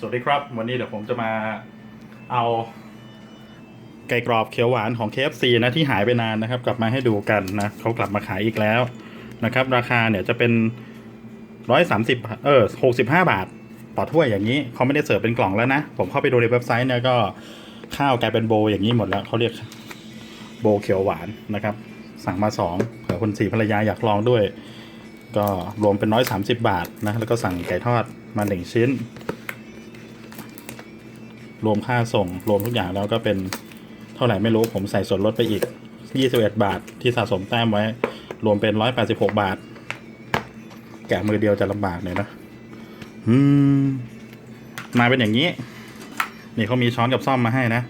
สวัสดีครับ วันนี้เดี๋ยวผมจะมาเอาไก่กรอบเขียวหวานของ KFC นะที่หายไปนานนะครับ กลับมาให้ดูกันนะเขากลับมาขายอีกแล้วนะครับ ราคาเนี่ยจะเป็นร้อยสามสิบเออหกสิบห้าบาท ต่อถ้วยอย่างนี้เขาไม่ได้เสิร์ฟเป็นกล่องแล้วนะ ผมเข้าไปดูในเว็บไซต์เนี่ยก็ข้าวกลายเป็นโบอย่างนี้หมดแล้วเขาเรียกโบเขียวหวานนะครับ สั่งมาสองเผื่อคุณสีภรรยาอยากลองด้วย ก็รวมเป็นร้อยสามสิบบาทนะแล้วก็สั่งไก่ทอดมาหนึ่งชิ้น รวมค่าส่งรวมทุกอย่างแล้วก็เป็นเท่าไหร่ไม่รู้ผมใส่ส่วนลดไปอีก 21 บาทที่สะสมแต้มไว้ รวมเป็น 186 บาท แกะมือเดียวจะลำบากหน่อยนะอืมมาเป็นอย่างนี้ นี่เขามีช้อนกับซ่อมมาให้นะ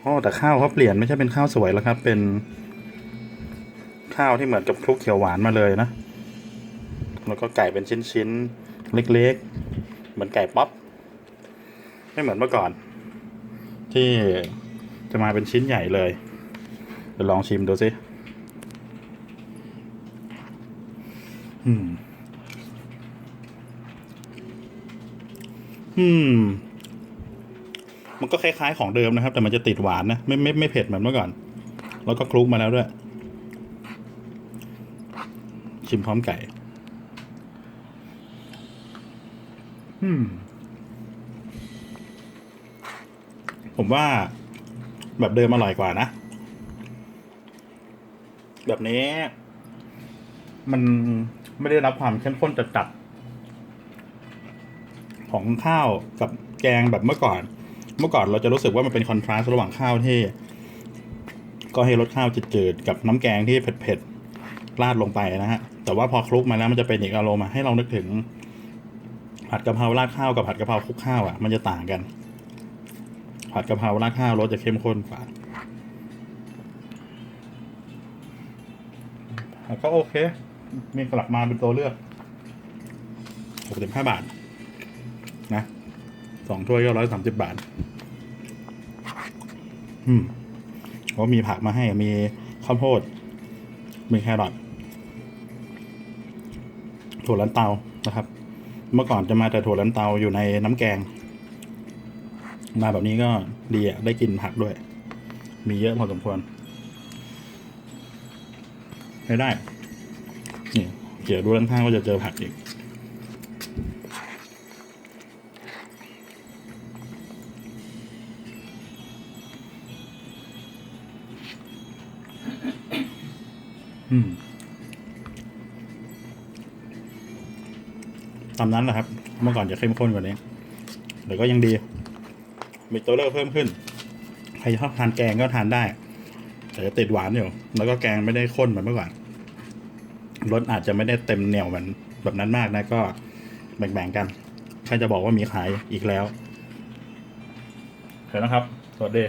โอ้แต่ข้าวเขาเปลี่ยนไม่ใช่เป็นข้าวสวยแล้วครับ เป็นข้าวที่เหมือนกับคลุกเขียวหวานมาเลยนะ แล้วก็ไก่เป็นชิ้นๆ เล็กๆ เหมือนไก่ป๊อปไม่เหมือนเมื่อก่อน ที่จะมาเป็นชิ้นใหญ่เลยเดี๋ยวลองชิมดูสิอืม อืม มันก็คล้ายๆของเดิมนะครับ แต่มันจะติดหวานนะไม่ไม่ไม่เผ็ดเหมือนเมื่อก่อน แล้วก็คลุกมาแล้วด้วย ชิมพร้อมไก่ อืม ผมว่าแบบเดิมอร่อยกว่านะ แบบนี้ มันไม่ได้รับความเข้มข้นจัดๆของข้าวกับแกงแบบเมื่อก่อน เมื่อก่อนเราจะรู้สึกว่ามันเป็นคอนทราสต์ระหว่างข้าวที่ ก็ให้รสข้าวจืดๆกับน้ำแกงที่เผ็ดๆราดลงไปนะฮะ แต่ว่าพอคลุกมาแล้วมันจะเป็นอีกอารมณ์ให้เรานึกถึง ผัดกะเพราราดข้าวกับผัดกะเพราคลุกข้าวอะมันจะต่างกัน ผัดกะเพราราดข้าวรสจะเข้มข้นกว่าแต่ก็โอเค มีกลับมาเป็นตัวเลือกหกสิบห้าบาท นะสองถ้วยก็ร้อยสามสิบบาท อืมก็มีผักมาให้ มีข้าวโพด มีแครอทถั่วลันเตานะครับ เมื่อก่อนจะมาแต่ถั่วลันเตาอยู่ในน้ำแกง มาแบบนี้ก็ดีอะได้กินผักด้วย มีเยอะพอสมควรใช้ได้นี่เกี่ยวดูด้านข้างก็จะเจอผักอีกอืม ตามนั้นแหละครับ เมื่อก่อนจะเข้มข้นกว่านี้แต่ก็ยังดี มีตัวเลือกเพิ่มขึ้น ใครชอบทานแกงก็ทานได้ แต่จะติดหวานอยู่ แล้วก็แกงไม่ได้ข้นเหมือนเมื่อก่อนรสอาจจะไม่ได้เต็มเหนียวเหมือนแบบนั้นมากนะก็แบ่งๆกัน ใครจะบอกว่ามีขายอีกแล้วเห็นนะครับ สวัสดี